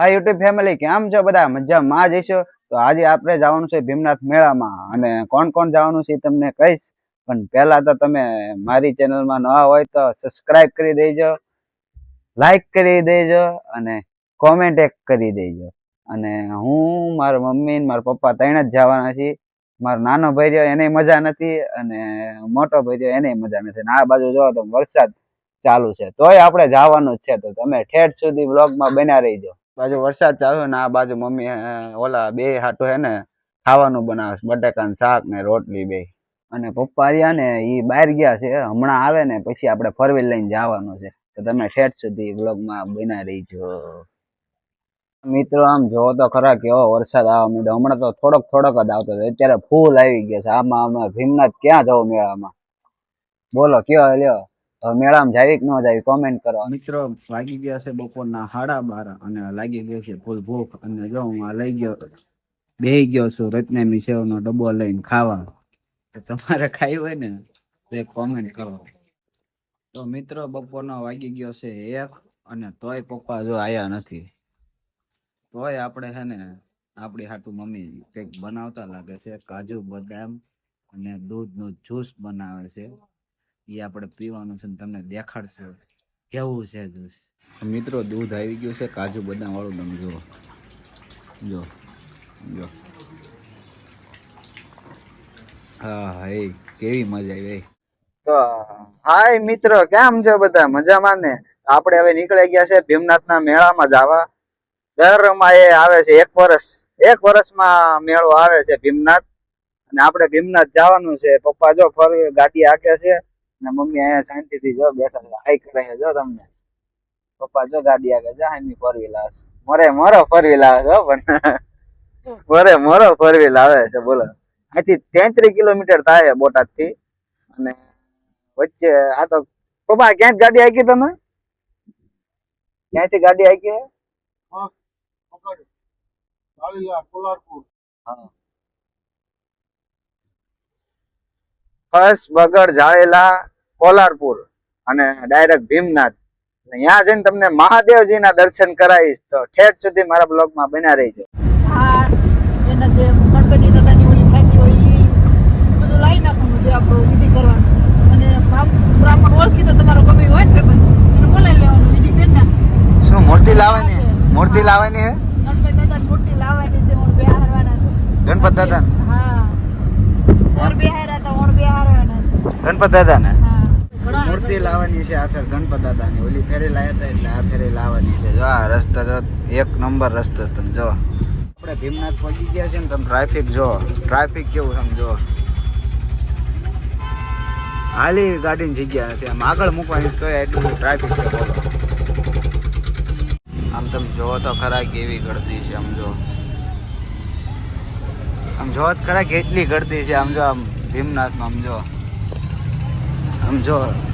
આ YouTube family કેમ છો બધા? મજામાં જઈશો તો આજે આપણે જવાનું છે ભીમનાથ મેળામાં. અને કોણ કોણ જવાનું છે તમને કહીશ. પણ પહેલા તો તમે મારી ચેનલમાં નવા હોય તો સબસ્ક્રાઇબ કરી દેજો લાઈક કરી દેજો અને કોમેન્ટ એક કરી દેજો. અને હું, મારા મમ્મી મારા પપ્પા ત્રણ જ જવાના છીએ. મારો નાનો ભાઈ રહ્યો એને મજા નથી અને મોટો ભાઈ રહ્યો એને મજા નથી. આ બાજુ જોવો તો વરસાદ ચાલુ છે. તોય આપણે જવાનું જ છે. તો તમે ઠેઠ સુધી બ્લોગમાં બન્યા રહીજો. બાજુ વરસાદ ચાલુ ને આ બાજુ મમ્મી ઓલા બે હાટું હે ને ખાવાનું બનાવે બટાકા બટાકાનું શાક ને રોટલી બે. અને પપ્પા રહ્યા ને એ બહાર ગયા છે, હમણાં આવે ને પછી આપણે ફરવી લઈને જવાનું છે. તો તમે ઠેઠ સુધી બ્લોગમાં બના રહીજો. મિત્રો, આમ જોવો તો ખરા કેવો વરસાદ આવવા માંડ્યો હમણાં તો થોડોક થોડોક જ આવતો હતો, અત્યારે ફૂલ આવી ગયો છે. આમાં અમે ભીમનાથ ક્યાં જવું મેળામાં? બોલો, કયો લ્યો? મેળામાં જાવી કે ન જાવી કોમેન્ટ કરો. મિત્રો વાગી ગયા છે બપોરના હાડા બાર અને લાગી ગયો છે ફૂલ ભૂખ. અને જો હું આ લઈ ગયો, બેહી ગયો છું રત્નેમી સેવનો ડબ્બો લઈને ખાવા. તમારે ખાઈ હોય ને તો કોમેન્ટ કરો. તો મિત્રો, બપોરનો વાગી ગયો છે એક અને તોય પપ્પા જો આયા નથી. તોય આપણે છે ને, આપણી હાટુ મમ્મી કંઈક બનાવતા લાગે છે, કાજુ બદામ અને દૂધનું જ્યુસ બનાવે છે. એ આપણે પીવાનું છે તમને દેખાડશે. કેવું છે જ્યુસ મિત્રો દૂધ આવી ગયું છે કાજુ બદામ વાળું તમે જુઓ. જો જો. હા હા એ કેવી મજા આવી તો હાય મિત્રો કેમ છો બધા? મજામાં ને? આપણે હવે નીકળી ગયા છે ભીમનાથના મેળામાં જવા. દરમાં એ આવે છે એક વર્ષ એક વર્ષમાં મેળો આવે છે ભીમનાથ. અને આપણે ભીમનાથ જવાનું છે. પપ્પા જો ફરી ગાડી હાકે છે અને મમ્મી અહીંયા શાંતિથી જો બેઠા છે. હાઈ કરે છે જો તમને. પપ્પા જો ગાડી આગળ જા હામી ફોર વ્હીલ આવે છે મોરે ફોર વ્હીલ આવે છે હો પણ. મરે મરો ફોર વ્હીલ આવે છે બોલો. અહીંથી તેત્રીસ કિલોમીટર થાય બોટાદથી અને વચ્ચે આ તો પપ્પા ક્યાંક ગાડી હાકી તમે? ક્યાંથી ગાડી હાકી? ફર્સ્ટ બગડ જાળેલા કોલારપુર અને ડાયરેક્ટ ભીમનાથ. ત્યાં જઈને તમને મહાદેવજીના દર્શન કરાવીશ તો ઠેઠ સુધી મારા બ્લોગમાં બન્યા રહીજો. એના જે ગણપતિ દાદાની ઓલી થતી હોય બધું લાવી નાખવાનું જે આપણું વિધિ કરવાનું. અને બ્રાહ્મણ ઓળખી તો તમારો ગમે હોય ને એને બોલાવી લેવાનું વિધિ કરી નાખ. શું મૂર્તિ લાવવાની મૂર્તિ લાવવાની હે? ગણપતિ દાદાની મૂર્તિ લાવવાની છે ઓણ બેહારવાના છે. ગણપત દાદા હા. ઓણ બેહાર્યા હતા ઓણ બેહારવાના છે. ગણપત દાદા ને હા લાવવાની છે આ ફેર ગણપત દાદાની, ઓલી ફેરી લાવ્યા હતા એટલે આ ફેરી લાવવાની છે. જો આ રસ્તા જો, એક નંબર રસ્તો છે તમે જો. આપણે ભીમનાથ પહોંચી ગયા છે ને તમે ટ્રાફિક જો, ટ્રાફિક કેવું સમજો હાલી ગાડીની જગ્યા નથી આમ આગળ મૂકવાની તો એટલું ટ્રાફિક છે આમ તમે જોવો તો ખરા કેવી ગળતી છે આમ જો. આમ જોવો તો ખરા કેટલી ગળતી છે આમ જો આમ ભીમનાથમાં આમ જો. આમ જો.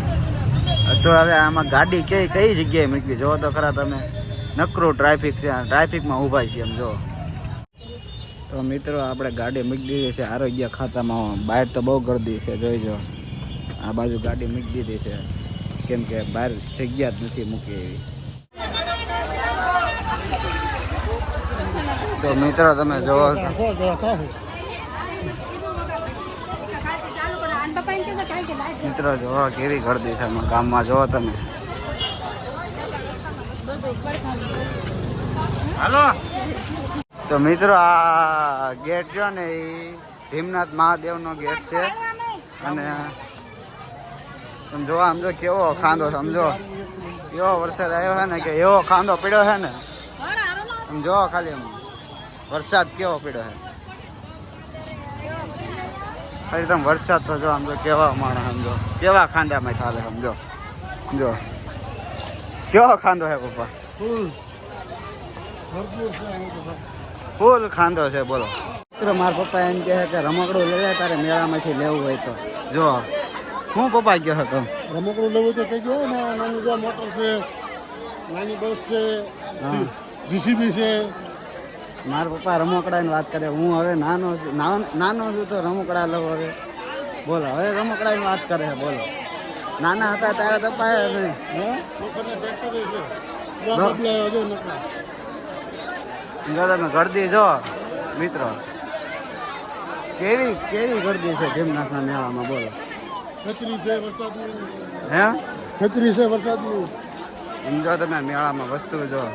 તો હવે આમાં ગાડી કઈ કઈ જગ્યાએ મૂકવી? જો તો ખરા તમે. નકરું ટ્રાફિક છે ટ્રાફિકમાં ઊભા છીએ એમ જો તો મિત્રો, આપણે ગાડી મૂકી દીધી છે આરોગ્ય ખાતામાં. બહાર તો બહુ ગરદી છે જોઈજો આ બાજુ ગાડી મૂકી દીધી છે. કેમ કે બહાર જગ્યા જ નથી મૂકી એવી. તો મિત્રો, તમે જોવો તો મિત્રો, જોવો કેવી ગરદી છે ગામમાં જોવો તમે. હાલો. તો મિત્રો, આ ગેટ જો ને એ ભીમનાથ મહાદેવનો ગેટ છે. અને તમે જો આમ જો કેવો ખાંદો સમજો એવો વરસાદ આવ્યો છે ને કે એવો ખાંદો પીડ્યો છે ને. સમજો ખાલી વરસાદ કેવો પીડ્યો છે. તમે વરસાદ તો જો સમજો કેવા માણસ સમજો કેવા ખાંડામાં ચાલે સમજો જો કેવો ખાંડો છે પપ્પા? ફૂલ. ખાંડો છે બોલો. મિત્રો મારા પપ્પા એમ કહે કે રમકડું લઈ લે તારે મેળામાંથી લેવું હોય તો. જો હું પપ્પા ગયો હતો રમકડું લેવું તો કઈ ગયો ને નાની મોટર છે નાની બસ છે હા. જીસીબી છે મારા પપ્પા રમકડાની વાત કરે. હું હવે નાનો છું. નાનો- છું તો રમકડા લઉં હવે. બોલો હવે રમકડાની વાત કરે બોલો. નાના હતા ત્યારે તો પાયા તમે ગરદી જો મિત્રો. કેવી કેવી ગરદી છે ભીમનાથના મેળામાં બોલો. છત્રી છે વરસાદની. હે? છત્રી છે વરસાદની. એમ તમે મેળામાં વસ્તુ જો.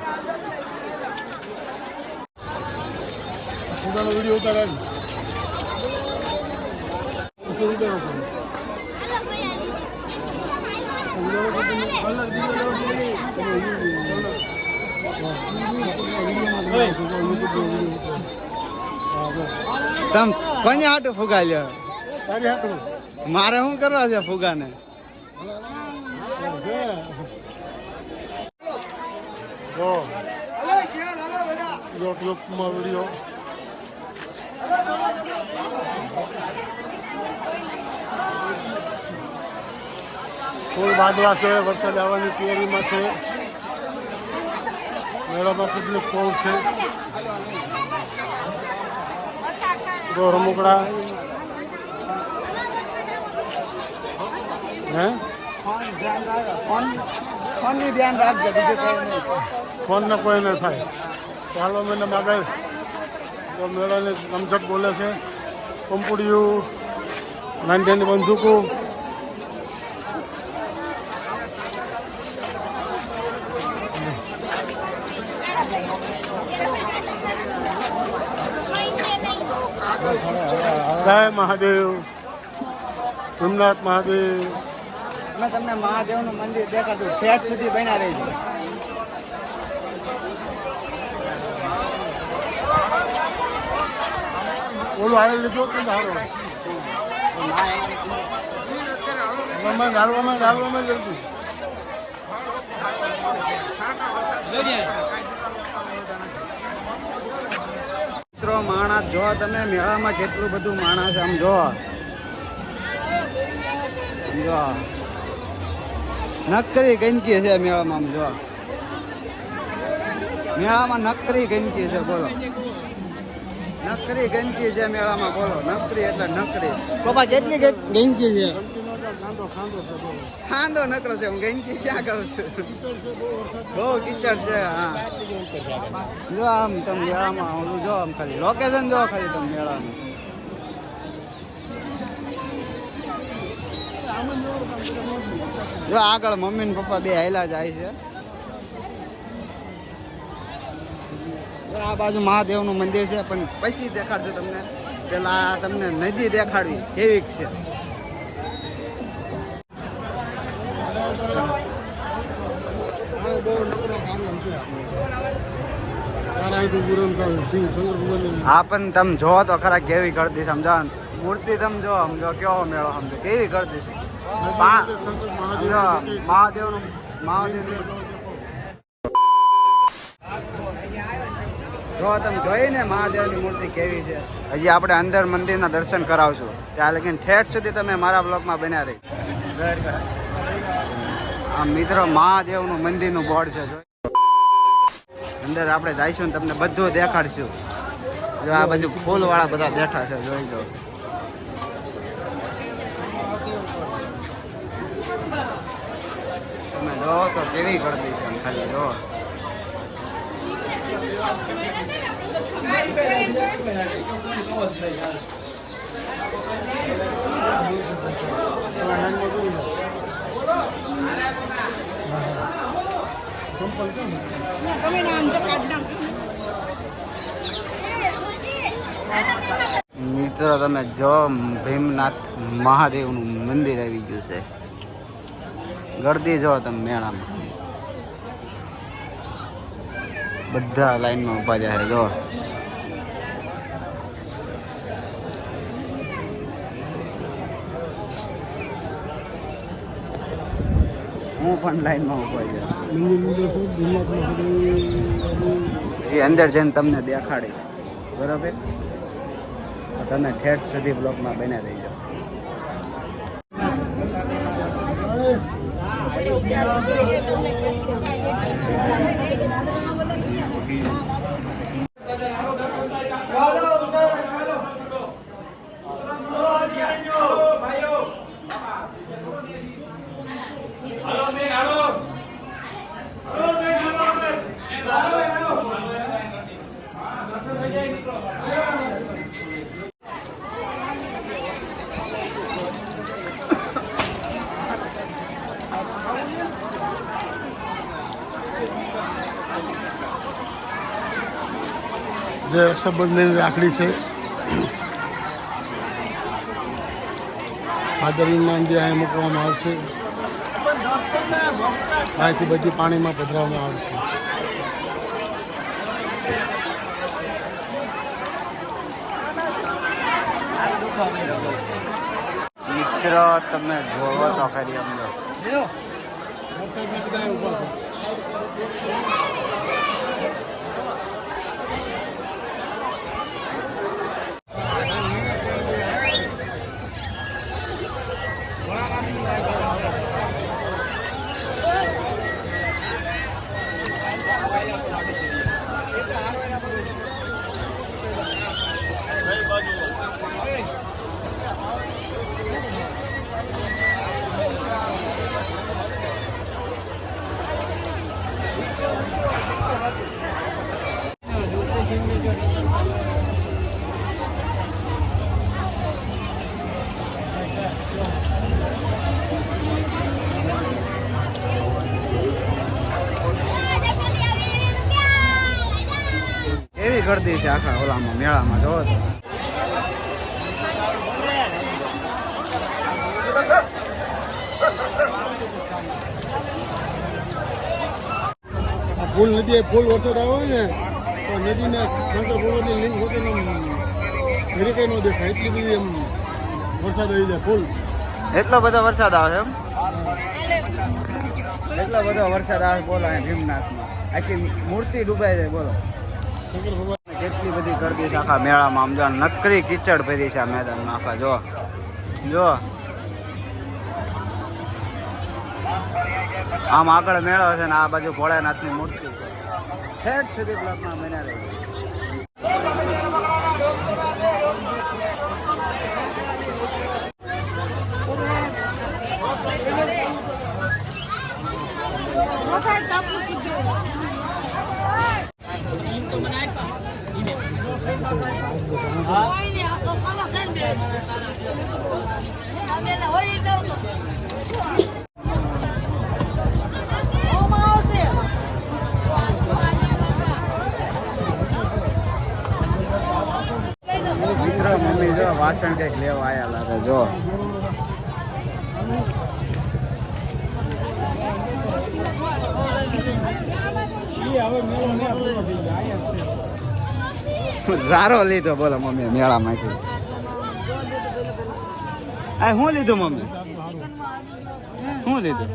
ફુગાનો વીડિયો ઉતારાય તમ કોને હાટું ફુગા લ્યો? મારે શું કરવા છે ફુગાને? જો રોટલો ક્લિપમાં વીડિયો. ફૂલ બાંધવા છે વરસાદ આવવાની તૈયારીમાં છે. મેળામાં કેટલું ફૂલ છે. જો રમકડા હે? ફોન ને કોઈ ન થાય. ચાલો મને આગળ. મેળાને રમઝટ બોલે છે. પંપુડિયું નાની બંદૂકો. જય મહાદેવ સોમનાથ મહાદેવ. અમે તમને મહાદેવનું મંદિર દેખાડું છેટ સુધી બન્યા રહીજો. ઓલું હારે લીધો હાલવામાં જલ્દી મિત્રો, માણસ જો, તમે મેળામાં કેટલું બધું માણસ આમ જો. જો. નકરી ગંદકી છે મેળામાં આમ જો. મેળામાં નકરી ગંદકી છે, બોલો. નકરી ગંદકી છે મેળામાં બોલો. નકરી એટલે નકરી. પપ્પા કેટલી ગંદકી છે. ખાંધો નકરો છે હું ગંદકી ક્યાં કરું છું? બહુ કિચડ છે હા. જો આમ તમે મેળામાં ઓલું જો આમ ખાલી. લોકેશન જો ખાલી તમે મેળાનું. જો આગળ મમ્મી ને પપ્પા બે હાયલા જાય છે. આ બાજુ મહાદેવનું મંદિર છે પણ પછી દેખાડશે તમને. પેલા તમને નદી દેખાડવી કેવી છે. હા પણ તમે જો તો ખરા કેવી કરતી સમજો મૂર્તિ તમે જો સમજો કેવો મેળો સમજો કેવી કરતી છે? મહાદેવ મહાદેવનું મહાદેવ જો તમે જોઈને મહાદેવની મૂર્તિ કેવી છે. હજી આપણે અંદર મંદિરના દર્શન કરાવશું. ત્યાં લગીને ઠેઠ સુધી તમે મારા બ્લોકમાં બન્યા રહી. આ મિત્રો, મહાદેવનું મંદિરનું બોર્ડ છે અંદર આપણે જઈશું ને તમને બધું દેખાડશું. જો આ બાજુ ફૂલ વાળા બધા બેઠા છે, જોઈ જો તમે જો તો કેવી કરતી છે ખાલી, જો તમે ના અંજો કાઢ નાખજો મિત્રો તમે જો ભીમનાથ મહાદેવનું મંદિર આવી ગયું છે. ગરદી જો તમે મેળામાં. બધા લાઈનમાં ઊભા જાય જો હું પણ લાઈનમાં ઊભા જાય એ અંદર જઈને તમને દેખાડીશ. બરાબર? તમે ઠેઠ સુધી બ્લોકમાં બને રહી જાઓ રક્ષાબંધનની રાખડી છે. ફાદરીના અંદે અહીં મૂકવામાં આવશે અહીંથી બધી પાણીમાં પધરાવવામાં આવશે મિત્રો તમે જોવો તો ખરી અમને ઊભા છે આખા ઓલામાં મેળામાં જોવો તો. પુલ નદી ફૂલ વરસાદ આવ્યો ને તો નદીને શંકર ભગવાનની લિંક વગર ઘરે કઈ ન દેખાય. એટલી બધી એમ વરસાદ આવી જાય ફૂલ એટલો બધો વરસાદ આવે એમ? એટલો બધો વરસાદ આવે બોલો ભીમનાથમાં. આખી મૂર્તિ ડૂબાઈ જાય બોલો. કેટલી બધી ગરદી છે. આખા મેળામાં આમ જો નકરી કીચડ ભરી છે આ મેદાનમાં. આખા જો. જો. આમ આગળ મેળો છે ને આ બાજુ ભોળાનાથની મૂર્તિ છે. સુધી બ્લોકમાં મહિના રહી વખાય કાપલું કીધું હોય ને આ સોફાનો છે ને બે અમે ને હોય ઈ દઉં તો ઓમાં આવશે મિત્રો જો કંઈક લેવા આવ્યા લાગે. જો. ઝારો લીધો બોલો મમ્મી મેળામાંથી આ શું લીધું મમ્મી? શું લીધું?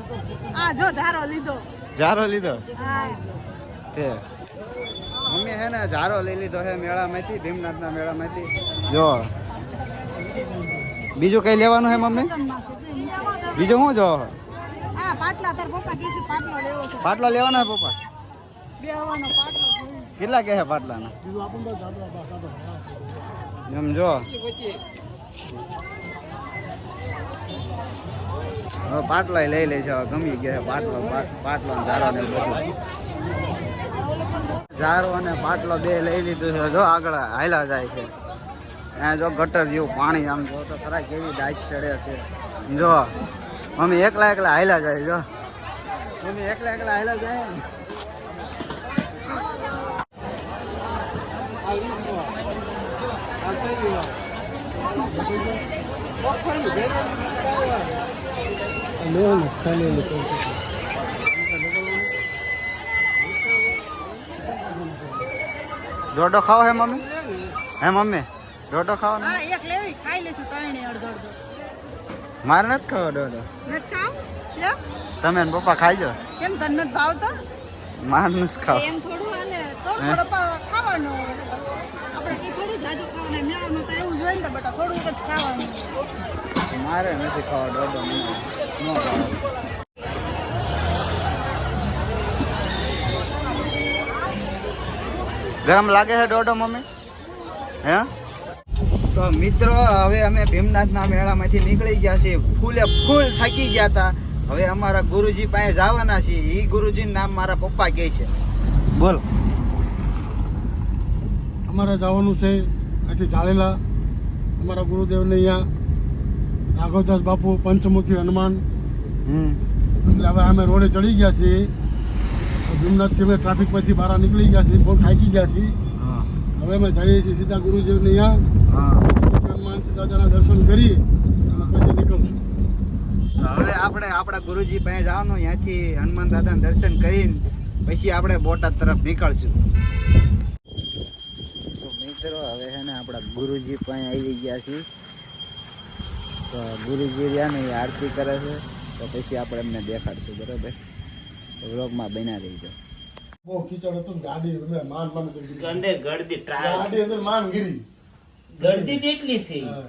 આ જો ઝારો લીધો. ઝારો લીધો? હા. તે મમ્મી હે ને ઝારો લઈ લીધો હે મેળામાંથી ભીમનાથના મેળામાંથી. જો. બીજું કઈ લેવાનું હે મમ્મી? બીજું શું જો પાટલા તાર પપ્પા કે છે પાટલો લેવો છે. પાટલો લેવાનો હે પપ્પા. કેટલા કે હે પાટલાના? એમ જો. હવે પાટલો લઈ લે છે ગમી ગયા પાટલો પાટલો ઝારો ને બધું. ઝારો અને પાટલો બે લઈ લીધું છે. જો આગળ હાયલા જાય છે. ત્યાં જો ગટર જેવું પાણી આમ જો તો ખરા કેવી ડાઈટ ચડે છે. જો, મમ્મી એકલા એકલા હાયલા જાય, જો. મમ્મી એકલા એકલા હાયલા જાય. જોડો ખાવો હે મમ્મી? હે મમ્મી? દોડો ખાવો ને હા એક લેવી. ખાઈ લેશું ત્રણે અડધો અડધો. મારે નથી ખાવો ડોડો. નથી ખાવ? લ્યો. તમે ને પપ્પા ખાઈજો. કેમ તને નથી ભાવતો? મારે નથી ખાવો. એમ થોડું હાલે તો થોડો ખાવાનો આપણે કઈ થોડું જાજુ ખાવાનું. મેળામાં તો એવું જોઈએ ને બેટા થોડુંક જ ખાવાનું. મારે નથી ખાવા ડોડો નો ગરમ લાગે છે દોડો મમ્મી? હે? તો મિત્રો હવે અમે ભીમનાથના મેળામાંથી નીકળી ગયા છીએ. ફૂલે ફૂલ થાકી ગયા હતા. હવે અમારા ગુરુજી પાસે જવાના છીએ. એ ગુરુજીનું નામ મારા પપ્પા કહે છે. બોલ. અમારે જવાનું છે આથી જાળેલા અમારા ગુરુદેવને અહીંયા રાઘવદાસ બાપુ પંચમુખી હનુમાન. હમ. એટલે હવે અમે રોડે ચડી ગયા છીએ. ભીમનાથથી અમે ટ્રાફિકમાંથી બહાર નીકળી ગયા છીએ. બહુ થાકી ગયા છીએ. હા. હવે અમે જઈએ છીએ સીધા ગુરુદેવને અહીંયા. હા દાદાના દર્શન કરી અને પછી નીકળશું. તો હવે આપણે આપણા ગુરુજી પાસે જવાનું ત્યાંથી હનુમાન દાદાના દર્શન કરીને પછી આપણે બોટાદ તરફ નીકળશું. તો મિત્રો હવે છે ને આપણા ગુરુજી પાસે આવી ગયા છીએ. તો ગુરુજી રહ્યા ને એ આરતી કરે છે તો પછી આપણે એમને દેખાડશું બરોબર? વ્લોગમાં બન્યા રહીજો. બહુ કીચડ હતું ગાડી માન માન ગાડી અંદર માન ગીરી गड़दी देख ली सी હા.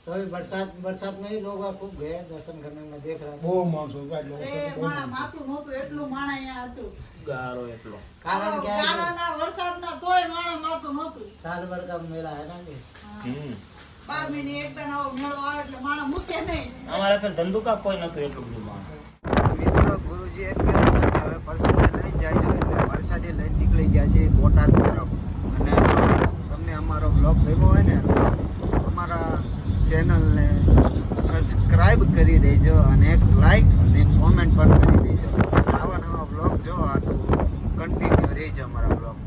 तो अभी बरसात बरसात में ही लोग खूब गए दर्शन करने में देख रहा બહુ માણસો હતા એટલે અરે વખતે બહુ માણા માણસો. માથું નહોતું એટલું માણા અહીંયા હતું गारो એટલો कारण क्या है कि ગારાના વરસાદના તોય માણા માથું નહોતું साल भर का मेला है ना ये હમ બાર મહિને એકતા નવો મેળો આવે એટલે માણા મૂકે નહીં અમારા પર ધંધુકા કોઈ નતું એટલું બધું માણ મિત્રો ગુરુજી એમ કહેતા હતા કે હવે પ્રસાદી લઈને જાય છે એટલે પ્રસાદી લઈને નીકળી ગયા છે બોટાદ તરફ અને જો તમને અમારો બ્લોગ ગમ્યો હોય ને અમારા ચેનલને સબસ્ક્રાઈબ કરી દેજો અને એક લાઈક અને એક કોમેન્ટ પણ કરી દેજો. આવા નવા બ્લોગ જોવા કન્ટિન્યુ રહેજો અમારા બ્લોગમાં